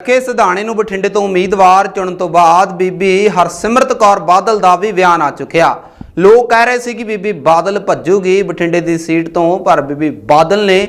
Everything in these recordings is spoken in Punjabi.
ਕੇ ਸਿਧਾਣੇ ਨੂੰ ਬਠਿੰਡੇ ਤੋਂ ਉਮੀਦਵਾਰ ਚੁਣਨ ਤੋਂ ਬਾਅਦ ਬੀਬੀ ਹਰਸਿਮਰਤ ਕੌਰ ਬਾਦਲ ਦਾ ਵੀ ਬਿਆਨ ਆ ਚੁੱਕਿਆ। ਲੋਕ ਕਹਿ ਰਹੇ ਸੀ ਕਿ ਬੀਬੀ ਬਾਦਲ ਭੱਜੂਗੀ, ਬਠਿੰਡੇ ਦੀ ਸੀਟ ਤੋਂ, ਪਰ ਬੀਬੀ ਬਾਦਲ ਨੇ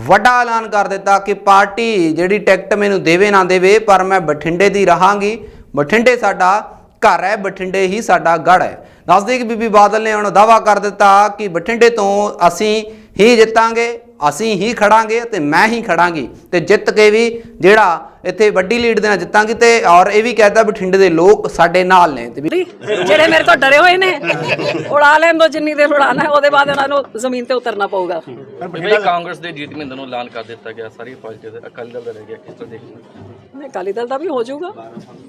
ਵੱਡਾ ਐਲਾਨ ਕਰ ਦਿੱਤਾ ਕਿ ਪਾਰਟੀ ਜਿਹੜੀ ਟਿਕਟ ਮੈਨੂੰ ਦੇਵੇ ਨਾ ਦੇਵੇ, ਪਰ ਮੈਂ ਬਠਿੰਡੇ ਦੀ ਰਹਾਂਗੀ। ਬਠਿੰਡੇ ਸਾਡਾ ਘਰ ਹੈ, ਬਠਿੰਡੇ ਹੀ ਸਾਡਾ ਗੜ ਹੈ। ਦੱਸਦੇ ਕਿ ਬੀਬੀ ਬਾਦਲ ਨੇ ਹੁਣ ਦਾਵਾ ਕਰ ਦਿੱਤਾ ਕਿ ਬਠਿੰਡੇ ਤੋਂ ਅਸੀਂ ਹੀ ਜਿੱਤਾਂਗੇ, ਅਸੀਂ ਹੀ ਖੜਾਂਗੇ ਤੇ ਮੈਂ ਹੀ ਖੜਾਂਗੀ। ਤੇ ਜਿੱਤ ਕੇ ਵੀ ਜਿਹੜਾ ਇੱਥੇ ਵੱਡੀ ਲੀਡ ਦੇ ਨਾਲ ਜਿੱਤਾਂਗੇ ਤੇ ਔਰ ਇਹ ਵੀ ਕਹਿੰਦਾ ਬਠਿੰਡੇ ਦੇ ਲੋਕ ਸਾਡੇ ਨਾਲ ਨੇ ਤੇ ਵੀ ਜਿਹੜੇ ਮੇਰੇ ਤੋਂ ਡਰੇ ਹੋਏ ਨੇ ਉਡਾ ਲੈਣ ਦੋ ਜਿੰਨੀ ਦੇਰ ਉਡਾਣਾ ਹੈ ਉਹਦੇ ਬਾਅਦ ਇਹਨਾਂ ਨੂੰ ਜ਼ਮੀਨ ਤੇ ਉਤਰਨਾ ਪਊਗਾ। ਬਈ ਕਾਂਗਰਸ ਦੇ ਜੀਤ ਮਹਿੰਦਰ ਨੂੰ ਐਲਾਨ ਕਰ ਦਿੱਤਾ ਗਿਆ ਸਾਰੀ ਪਾਰਟੀ ਦੇ ਅਕਾਲੀ ਦਲ ਦਾ ਰਹਿ ਗਿਆ ਕਿਸ ਤਰ੍ਹਾਂ ਦੇਖਦੇ ਨਹੀਂ ਅਕਾਲੀ ਦਲ ਦਾ ਵੀ ਹੋ ਜਾਊਗਾ।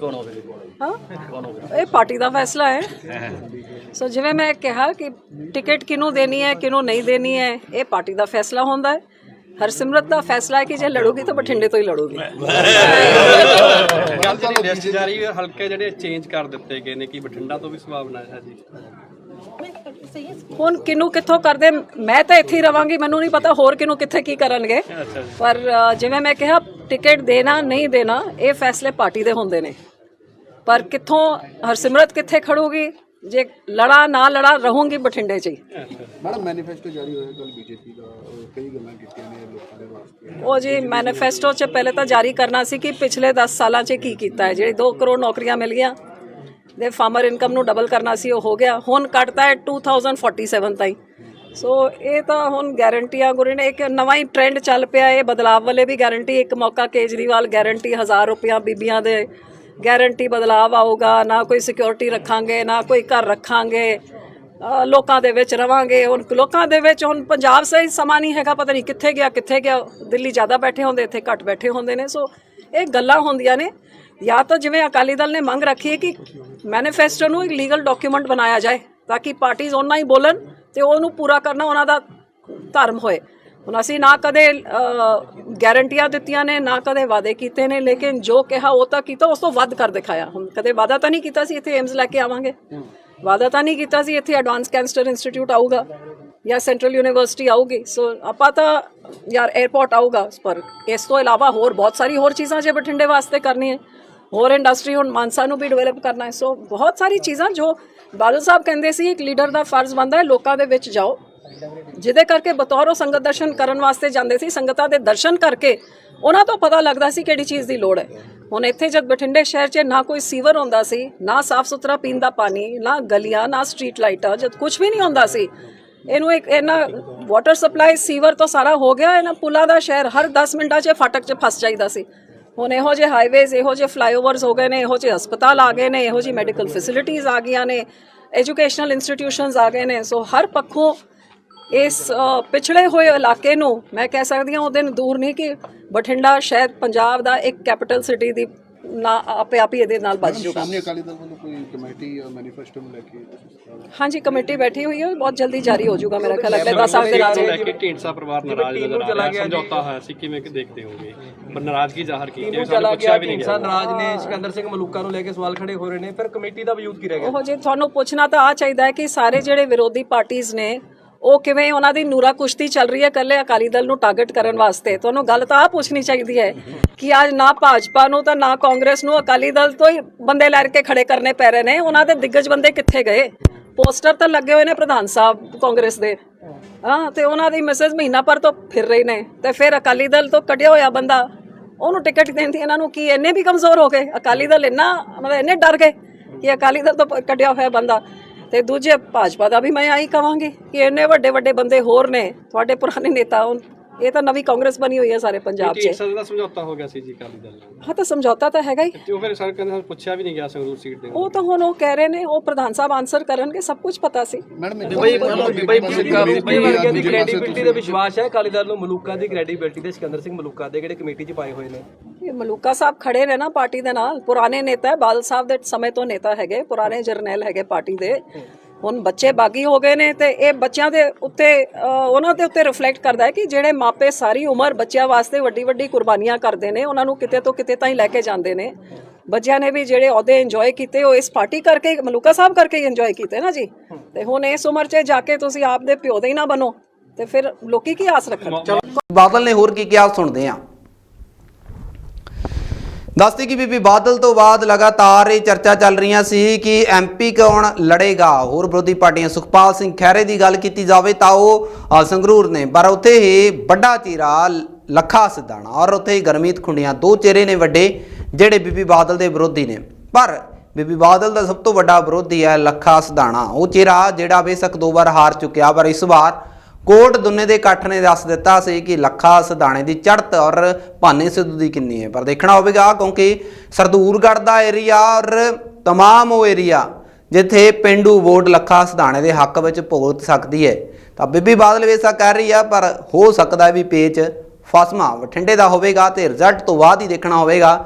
ਕੌਣ ਹੋਵੇਗਾ ਹਾਂ? ਕੌਣ ਹੋਵੇਗਾ ਇਹ ਪਾਰਟੀ ਦਾ ਫੈਸਲਾ ਹੈ। ਸੋ ਜਿਵੇਂ ਮੈਂ ਕਿਹਾ ਕਿ ਟਿਕਟ ਕਿਹਨੂੰ ਦੇਣੀ ਹੈ ਕਿਹਨੂੰ ਨਹੀਂ ਦੇਣੀ ਹੈ ਇਹ ਪਾਰਟੀ ਦਾ ਫੈਸਲਾ ਹੁੰਦਾ ਹੈ। ਹਰਸਿਮਰਤ ਦਾ ਫੈਸਲਾ ਹੈ ਕਿ ਜੇ ਲੜੂਗੀ ਤਾਂ ਬਠਿੰਡੇ ਤੋਂ ਹੀ ਲੜੂਗੀ। ਗੱਲ ਜਿਹੜੀ ਲਿਸਟ ਜਾਰੀ ਹੈ ਹਲਕੇ ਜਿਹੜੇ ਚੇਂਜ ਕਰ ਦਿੱਤੇ ਗਏ ਨੇ ਕਿ ਬਠਿੰਡਾ ਤੋਂ ਵੀ ਸੰਭਾਵਨਾ ਹੈ ਜੀ? ਹੁਣ ਕਿਹਨੂੰ ਕਿੱਥੋਂ ਕਰਦੇ? ਮੈਂ ਤਾਂ ਇੱਥੇ ਹੀ ਰਵਾਂਗੀ ਮੈਨੂੰ ਨਹੀਂ ਪਤਾ ਹੋਰ ਕਿਹਨੂੰ ਕਿੱਥੇ ਕੀ ਕਰਨਗੇ। ਪਰ ਜਿਵੇਂ ਮੈਂ ਕਿਹਾ ਟਿਕਟ ਦੇਣਾ ਨਹੀਂ ਦੇਣਾ ਇਹ ਫੈਸਲੇ ਪਾਰਟੀ ਦੇ ਹੁੰਦੇ ਨੇ। ਪਰ ਕਿੱਥੋਂ ਹਰਸਿਮਰਤ ਕਿੱਥੇ ਖੜੂਗੀ? ਜੇ ਲੜਾ ਨਾ ਲੜਾ ਰਹੂੰਗੀ ਬਠਿੰਡੇ 'ਚ ਹੀ। ਮੈਡਮ ਮੈਨੀਫੈਸਟੋ ਜਾਰੀ ਹੋਇਆ ਕੱਲ ਬੀਜੇਪੀ ਦਾ ਉਹ ਕਈ ਗੱਲਾਂ ਕੀਤੀਆਂ ਨੇ ਲੋਕਾਂ ਦੇ ਵਾਸਤੇ। ਉਹ ਜੀ ਮੈਨੀਫੈਸਟੋ 'ਚ ਪਹਿਲੇ ਤਾਂ ਜਾਰੀ ਕਰਨਾ ਸੀ ਕਿ ਪਿਛਲੇ 10 ਸਾਲਾਂ 'ਚ ਕੀ ਕੀਤਾ ਹੈ? ਜਿਹੜੀ 2 ਕਰੋੜ ਨੌਕਰੀਆਂ ਮਿਲ ਗਈਆਂ ਦੇ ਫਾਰਮਰ ਇਨਕਮ ਨੂੰ ਡਬਲ ਕਰਨਾ ਸੀ ਉਹ ਹੋ ਗਿਆ। ਹੁਣ ਕੱਟਦਾ ਹੈ 2047 ਤਾਈਂ। ਸੋ ਇਹ ਤਾਂ ਹੁਣ ਗਾਰੰਟੀਆਂ ਗੁਰੇ ਨੇ। ਇੱਕ ਨਵਾਂ ਹੀ ਟ੍ਰੈਂਡ ਚੱਲ ਪਿਆ ਇਹ ਬਦਲਾਵ ਵਾਲੇ ਵੀ ਗਾਰੰਟੀ ਇੱਕ ਮੌਕਾ ਕੇਜਰੀਵਾਲ ਗਾਰੰਟੀ 1000 ਰੁਪਇਆ ਬੀਬੀਆਂ ਦੇ ਗਾਰੰਟੀ ਬਦਲਾਵ ਆਊਗਾ, ਨਾ ਕੋਈ ਸਿਕਿਉਰਿਟੀ ਰੱਖਾਂਗੇ, ਨਾ ਕੋਈ ਘਰ ਰੱਖਾਂਗੇ। ਲੋਕਾਂ ਦੇ ਵਿੱਚ ਰਵਾਂਗੇ। ਹੁਣ ਲੋਕਾਂ ਦੇ ਵਿੱਚ ਹੁਣ ਪੰਜਾਬ ਸਹੀ ਸਮਾਂ ਨਹੀਂ ਹੈਗਾ, ਪਤਾ ਨਹੀਂ ਕਿੱਥੇ ਗਿਆ ਕਿੱਥੇ ਗਿਆ। ਦਿੱਲੀ ਜ਼ਿਆਦਾ ਬੈਠੇ ਹੁੰਦੇ, ਇੱਥੇ ਘੱਟ ਬੈਠੇ ਹੁੰਦੇ ਨੇ। ਸੋ ਇਹ ਗੱਲਾਂ ਹੁੰਦੀਆਂ ਨੇ। ਜਾਂ ਤਾਂ ਜਿਵੇਂ ਅਕਾਲੀ ਦਲ ਨੇ ਮੰਗ ਰੱਖੀ ਹੈ ਕਿ ਮੈਨੀਫੈਸਟੋ ਨੂੰ ਇੱਕ ਲੀਗਲ ਡਾਕੂਮੈਂਟ ਬਣਾਇਆ ਜਾਏ, ਤਾਂ ਕਿ ਪਾਰਟੀਆਂ ਉਹਨਾਂ ਹੀ ਬੋਲਣ ਤੇ ਉਹਨੂੰ ਪੂਰਾ ਕਰਨਾ, ਉਹਨਾਂ ਦਾ ਧਰਮ ਹੋਏ। ਹੁਣ ਅਸੀਂ ਨਾ ਕਦੇ ਗਾਰੰਟੀਆਂ ਦਿੱਤੀਆਂ ਨੇ ਨਾ ਕਦੇ ਵਾਅਦੇ ਕੀਤੇ ਨੇ ਲੇਕਿਨ ਜੋ ਕਿਹਾ ਉਹ ਤਾਂ ਕੀਤਾ ਉਸ ਤੋਂ ਵੱਧ ਕਰ ਦਿਖਾਇਆ। ਹੁਣ ਕਦੇ ਵਾਅਦਾ ਤਾਂ ਨਹੀਂ ਕੀਤਾ ਸੀ ਇੱਥੇ ਏਮਸ ਲੈ ਕੇ ਆਵਾਂਗੇ? ਵਾਅਦਾ ਤਾਂ ਨਹੀਂ ਕੀਤਾ ਸੀ ਇੱਥੇ ਐਡਵਾਂਸ ਕੈਂਸਰ ਇੰਸਟੀਚਿਊਟ ਆਊਗਾ ਜਾਂ ਸੈਂਟਰਲ ਯੂਨੀਵਰਸਿਟੀ ਆਊਗੀ। ਸੋ ਆਪਾਂ ਤਾਂ ਯਾਰ 에어ਪੋਰਟ ਆਊਗਾ ਪਰ। ਇਸ ਤੋਂ ਇਲਾਵਾ ਹੋਰ ਬਹੁਤ ਸਾਰੀ ਹੋਰ ਚੀਜ਼ਾਂ ਜੇ ਬਠਿੰਡੇ ਵਾਸਤੇ ਕਰਨੀ ਹੈ ਹੋਰ ਇੰਡਸਟਰੀ ਹੁਣ ਮਾਨਸਾ ਨੂੰ ਵੀ ਡਿਵੈਲਪ ਕਰਨਾ ਹੈ। ਸੋ ਬਹੁਤ ਸਾਰੀ ਚੀਜ਼ਾਂ ਜੋ ਬਾਦਲ ਸਾਹਿਬ ਕਹਿੰਦੇ ਸੀ ਇੱਕ ਲੀਡਰ ਦਾ ਫਰਜ਼ ਬਣਦਾ ਹੈ ਲੋਕਾਂ ਦੇ ਵਿੱਚ ਜਾਓ। ਜਿਹਦੇ ਕਰਕੇ ਬਤੌਰ ਉਹ ਸੰਗਤ ਦਰਸ਼ਨ ਕਰਨ ਵਾਸਤੇ ਜਾਂਦੇ ਸੀ, ਸੰਗਤਾਂ ਦੇ ਦਰਸ਼ਨ ਕਰਕੇ ਉਹਨਾਂ ਤੋਂ ਪਤਾ ਲੱਗਦਾ ਸੀ ਕਿਹੜੀ ਚੀਜ਼ ਦੀ ਲੋੜ ਹੈ। ਹੁਣ ਇੱਥੇ ਜਦ ਬਠਿੰਡੇ ਸ਼ਹਿਰ 'ਚ ਨਾ ਕੋਈ ਸੀਵਰ ਹੁੰਦਾ ਸੀ, ਨਾ ਸਾਫ਼ ਸੁਥਰਾ ਪੀਣ ਦਾ ਪਾਣੀ, ਨਾ ਗਲੀਆਂ, ਨਾ ਸਟਰੀਟ ਲਾਈਟਾਂ, ਜਦ ਕੁਝ ਵੀ ਨਹੀਂ ਹੁੰਦਾ ਸੀ, ਇਹਨੂੰ ਇੱਕ ਇਹਨਾਂ ਵਾਟਰ ਸਪਲਾਈ ਸੀਵਰ ਤੋਂ ਸਾਰਾ ਹੋ ਗਿਆ, ਇਹਨਾਂ ਪੁਲਾਂ ਦਾ ਸ਼ਹਿਰ ਹਰ 10 ਮਿੰਟਾਂ 'ਚ ਫਾਟਕ 'ਚ ਫਸ ਜਾਈਦਾ ਸੀ। ਹੁਣ ਇਹੋ ਜਿਹੇ ਹਾਈਵੇਜ਼ ਇਹੋ ਜਿਹੇ ਫਲਾਈਓਵਰਸ ਹੋ ਗਏ ਨੇ, ਇਹੋ ਜਿਹੇ ਹਸਪਤਾਲ ਆ ਗਏ ਨੇ, ਇਹੋ ਜਿਹੀ ਮੈਡੀਕਲ ਫੈਸਿਲਿਟੀਆਂ ਆ ਗਈਆਂ ਨੇ ਐਜੂਕੇਸ਼ਨਲ ਇੰਸਟੀਟਿਊਸ਼ਨਸ ਆ ਗਏ ਨੇ ਸੋ ਹਰ ਪੱਖੋਂ ਇਸ ਪਿਛੜੇ ਹੋਏ ਇਲਾਕੇ ਨੂੰ ਮੈਂ ਕਹਿ ਸਕਦੀ ਹਾਂ ਉਹ ਦਿਨ ਦੂਰ ਨਹੀਂ ਕਿ ਬਠਿੰਡਾ ਸ਼ਾਇਦ ਪੰਜਾਬ ਦਾ ਇੱਕ ਕੈਪੀਟਲ ਸਿਟੀ ਦੀ ਨਾ ਆਪੇ ਆਪ ਹੀ ਇਹਦੇ ਨਾਲ ਬਚ ਜਾਊਗਾ ਸਾਹਮਣੇ ਅਕਾਲੀ ਦਲ ਵੱਲੋਂ ਕੋਈ ਕਮੇਟੀ ਜਾਂ ਮੈਨੀਫੈਸਟੋ ਨੂੰ ਲੈ ਕੇ ਹਾਂਜੀ ਕਮੇਟੀ ਬੈਠੀ ਹੋਈ ਹੈ ਬਹੁਤ ਜਲਦੀ ਜਾਰੀ ਹੋ ਜਾਊਗਾ ਮੇਰਾ ਖਿਆਲ ਅਗਲੇ 10 ਸਾਲ ਦੇ ਨੂੰ ਲੈ ਨਾਲ ਕੇ ਢੀਂਡਸਾ ਪਰਿਵਾਰ ਨਾਰਾਜ਼ ਨਜ਼ਰ ਆ ਰਿਹਾ ਸਮਝੌਤਾ ਹੋਇਆ ਸੀ ਕਿਵੇਂ ਕਿ ਦੇਖਦੇ ਹੋਗੇ ਪਰ ਨਾਰਾਜ਼ਗੀ ਜ਼ਾਹਰ ਕੀਤੀ ਹੈ ਸਾਨੂੰ ਪੁੱਛਿਆ ਵੀ ਨਹੀਂ ਢੀਂਡਸਾ ਗਿਆ। ਨਾਰਾਜ਼ ਨੇ ਸਿਕੰਦਰ ਸਿੰਘ ਮਲੂਕਾ ਨੂੰ ਲੈ ਕੇ ਸਵਾਲ ਖੜੇ ਹੋ ਰਹੇ ਨੇ ਫਿਰ ਕਮੇਟੀ ਦਾ ਵਜੂਦ ਕੀ ਰਹਿ ਗਿਆ? ਉਹ ਜੇ ਤੁਹਾਨੂੰ ਪੁੱਛਣਾ ਤਾਂ ਆ ਚਾਹੀਦਾ ਹੈ ਕਿ ਸਾਰੇ ਜਿਹੜੇ ਵਿਰੋਧੀ ਪਾਰਟੀਆਂ ਨੇ ਉਹ ਕਿਵੇਂ ਉਹਨਾਂ ਦੀ ਨੂਰਾ ਕੁਸ਼ਤੀ ਚੱਲ ਰਹੀ ਹੈ ਕੱਲੇ ਅਕਾਲੀ ਦਲ ਨੂੰ ਟਾਰਗੇਟ ਕਰਨ ਵਾਸਤੇ? ਤੁਹਾਨੂੰ ਗੱਲ ਤਾਂ ਆ ਪੁੱਛਣੀ ਚਾਹੀਦੀ ਹੈ ਕਿ ਅੱਜ ਨਾ ਭਾਜਪਾ ਨੂੰ ਤਾਂ ਨਾ ਕਾਂਗਰਸ ਨੂੰ ਅਕਾਲੀ ਦਲ ਤੋਂ ਹੀ ਬੰਦੇ ਲੈ ਕੇ ਖੜੇ ਕਰਨੇ ਪੈ ਰਹੇ ਨੇ। ਉਹਨਾਂ ਦੇ ਦਿੱਗਜ ਬੰਦੇ ਕਿੱਥੇ ਗਏ? ਪੋਸਟਰ ਤਾਂ ਲੱਗੇ ਹੋਏ ਨੇ ਪ੍ਰਧਾਨ ਸਾਹਿਬ ਕਾਂਗਰਸ ਦੇ। ਹਾਂ, ਤੇ ਉਹਨਾਂ ਦੀ ਮੈਸੇਜ ਮਹੀਨਾ ਪਰ ਤੋਂ ਫਿਰ ਰਹੇ ਨੇ ਤੇ ਫਿਰ ਅਕਾਲੀ ਦਲ ਤੋਂ ਕੱਢਿਆ ਹੋਇਆ ਬੰਦਾ। ਉਹਨੂੰ ਟਿਕਟ ਦੇਣ ਦੀ ਇਹਨਾਂ ਨੂੰ ਕੀ ਇੰਨੇ ਵੀ ਕਮਜ਼ੋਰ ਹੋ ਗਏ? ਅਕਾਲੀ ਦਲ ਇੰਨਾ, ਮਤਲਬ ਇੰਨੇ ਡਰ ਗਏ ਕਿ ਅਕਾਲੀ ਦਲ ਤੋਂ ਕੱਢਿਆ ਹੋਇਆ ਬੰਦਾ। ਤੇ ਦੂਜੇ ਭਾਜਪਾ ਦਾ ਵੀ ਮੈਂ ਆਹੀ ਕਵਾਂਗੀ ਕਿ ਇੰਨੇ ਵੱਡੇ ਵੱਡੇ ਬੰਦੇ ਹੋਰ ਨੇ ਤੁਹਾਡੇ ਪੁਰਾਣੇ ਨੇਤਾ ਹੁਣ ਇਹ ਤਾਂ ਨਵੀਂ ਕਾਂਗਰਸ ਬਣੀ ਹੋਈ ਹੈ ਸਾਰੇ ਪੰਜਾਬ 'ਚ। ਢੀਂਡਸਾ ਦਾ ਸਮਝੌਤਾ ਹੋ ਗਿਆ ਸੀ ਜੀ ਅਕਾਲੀ ਦਲ ਨਾਲ? ਹਾਂ ਤਾਂ ਸਮਝੌਤਾ ਤਾਂ ਹੈਗਾ ਹੀ। ਤੇ ਉਹ ਫਿਰ ਸਰ ਕਹਿੰਦੇ ਸਾਨੂੰ ਪੁੱਛਿਆ ਵੀ ਨਹੀਂ ਗਿਆ ਸੰਗਰੂਰ ਸੀਟ ਦੇ ਉਹ ਤਾਂ ਹੁਣ ਉਹ ਕਹਿ ਰਹੇ ਨੇ ਉਹ ਪ੍ਰਧਾਨ ਸਾਹਿਬ ਆਨਸਰ ਕਰਨਗੇ ਸਭ ਕੁਝ ਪਤਾ ਸੀ। ਮੈਡਮ ਬਈ ਬਈ ਬੀਬੀ ਵਰਗੇ ਦੀ ਕ੍ਰੈਡੀਬਿਲਟੀ ਦੇ ਵਿਸ਼ਵਾਸ ਹੈ ਅਕਾਲੀ ਦਲ ਨੂੰ ਮਲੂਕਾ ਦੀ ਕ੍ਰੈਡੀਬਿਲਟੀ ਤੇ ਸਿਕੰਦਰ ਸਿੰਘ ਮਲੂਕਾ ਦੇ ਜਿਹੜੇ ਕਮੇਟੀ 'ਚ ਪਾਏ ਹੋਏ ਨੇ? ਇਹ ਮਲੂਕਾ ਸਾਹਿਬ ਖੜੇ ਨੇ ਨਾ ਪਾਰਟੀ ਦੇ ਨਾਲ, ਪੁਰਾਣੇ ਨੇਤਾ ਹੈ, ਬਾਦਲ ਸਾਹਿਬ ਦੇ ਸਮੇਂ ਤੋਂ ਨੇਤਾ ਹੈਗੇ, ਪੁਰਾਣੇ ਜਰਨੈਲ ਹੈਗੇ ਪਾਰਟੀ ਦੇ। ਹੁਣ ਬੱਚੇ ਬਾਗੀ ਹੋ ਗਏ ਨੇ ਤੇ ਇਹ ਬੱਚਿਆਂ ਦੇ ਉੱਤੇ ਉਹਨਾਂ ਦੇ ਉੱਤੇ ਰਿਫਲੈਕਟ ਕਰਦਾ ਹੈ ਕਿ ਜਿਹੜੇ ਮਾਪੇ ਸਾਰੀ ਉਮਰ ਬੱਚਿਆਂ ਵਾਸਤੇ ਵੱਡੀ ਵੱਡੀ ਕੁਰਬਾਨੀਆਂ ਕਰਦੇ ਨੇ, ਉਹਨਾਂ ਨੂੰ ਕਿਤੇ ਤੋਂ ਕਿਤੇ ਤਾਈਂ ਲੈ ਕੇ ਜਾਂਦੇ ਨੇ। ਬੱਚਿਆਂ ਨੇ ਵੀ ਜਿਹੜੇ ਅਹੁਦੇ ਇੰਜੋਏ ਕੀਤੇ, ਉਹ ਇਸ ਪਾਰਟੀ ਕਰਕੇ, ਮਲੂਕਾ ਸਾਹਿਬ ਕਰਕੇ ਇੰਜੋਏ ਕੀਤੇ ਨਾ ਜੀ। ਤੇ ਹੁਣ ਇਸ ਉਮਰ 'ਚ ਜਾ ਕੇ ਤੁਸੀਂ ਆਪ ਦੇ ਪਿਓ ਦੇ ਹੀ ਨਾ ਬਣੋ, ਤੇ ਫਿਰ ਲੋਕੀ ਕੀ ਆਸ ਰੱਖਣ? ਬਾਦਲ ਨੇ ਹੋਰ ਕੀ ਕਿਹਾ ਸੁਣਦੇ ਆ? ਦੱਸਦੀ ਕਿ ਬੀਬੀ ਬਾਦਲ ਤੋਂ ਬਾਅਦ ਲਗਾਤਾਰ ਇਹ ਚਰਚਾ ਚੱਲ ਰਹੀਆਂ ਸੀ ਕਿ ਐਮਪੀ ਕੌਣ ਲੜੇਗਾ। ਹੋਰ ਵਿਰੋਧੀ ਪਾਰਟੀਆਂ ਸੁਖਪਾਲ ਸਿੰਘ ਖਹਿਰੇ ਦੀ ਗੱਲ ਕੀਤੀ ਜਾਵੇ ਤਾਂ ਉਹ ਸੰਗਰੂਰ ਨੇ। ਪਰ ਉੱਥੇ ਹੀ ਵੱਡਾ ਚਿਹਰਾ ਲੱਖਾ ਸਿੱਧਾਣਾ ਔਰ ਉੱਥੇ ਹੀ ਗਰਮੀਤ ਖੁੰਡੀਆਂ ਦੋ ਚਿਹਰੇ ਨੇ ਵੱਡੇ, ਜਿਹੜੇ ਬੀਬੀ ਬਾਦਲ ਦੇ ਵਿਰੋਧੀ ਨੇ। ਪਰ ਬੀਬੀ ਬਾਦਲ ਦਾ ਸਭ ਤੋਂ ਵੱਡਾ ਵਿਰੋਧੀ ਹੈ ਲੱਖਾ ਸਿਧਾਣਾ। ਉਹ ਚਿਹਰਾ ਜਿਹੜਾ ਬੇਸ਼ੱਕ ਦੋ ਵਾਰ ਹਾਰ ਚੁੱਕਿਆ, ਪਰ ਇਸ ਵਾਰ ਕੋਟ ਦੁੰਨੇ ਦੇ ਇਕੱਠ ਨੇ ਦੱਸ ਦਿੱਤਾ ਸੀ ਕਿ ਲੱਖਾ ਸਿਧਾਣੇ ਦੀ ਚੜ੍ਹਤ ਔਰ ਭਾਨੇ ਸਿੱਧੂ ਦੀ ਕਿੰਨੀ ਹੈ ਪਰ ਦੇਖਣਾ ਹੋਵੇਗਾ ਕਿਉਂਕਿ ਸਰਦੂਰਗੜ੍ਹ ਦਾ ਏਰੀਆ ਔਰ तमाम ਉਹ ਏਰੀਆ ਜਿੱਥੇ ਪਿੰਡੂ ਵੋਟ ਲੱਖਾ ਸਿਧਾਣੇ ਦੇ ਹੱਕ ਵਿੱਚ ਭੁਗਤ ਸਕਦੀ ਹੈ ਤਾਂ ਬੀਬੀ ਬਾਦਲ ਵੇਸਾ ਕਹਿ ਰਹੀ ਆ ਪਰ ਹੋ ਸਕਦਾ ਹੈ ਵੀ ਪੇਚ ਫਸਮਾ ਬਠਿੰਡੇ ਦਾ ਹੋਵੇਗਾ ਤੇ ਰਿਜ਼ਲਟ ਤੋਂ ਬਾਅਦ ਹੀ ਦੇਖਣਾ ਹੋਵੇਗਾ